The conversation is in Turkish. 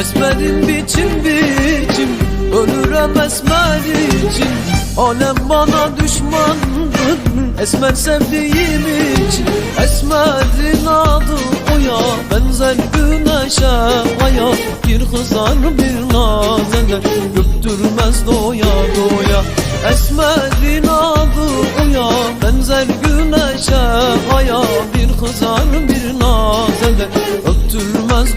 Esmerim biçim biçim. Ölürüm esmer için Alem bana düşmandır. Esmer sevdiğim için. Esmerin adı oya. Benzer güneşe aya Bir kızar bir naz eder Göktürmez doya doya. Esmerin adı oya. Benzer güneşe aya Bir kızar bir naz az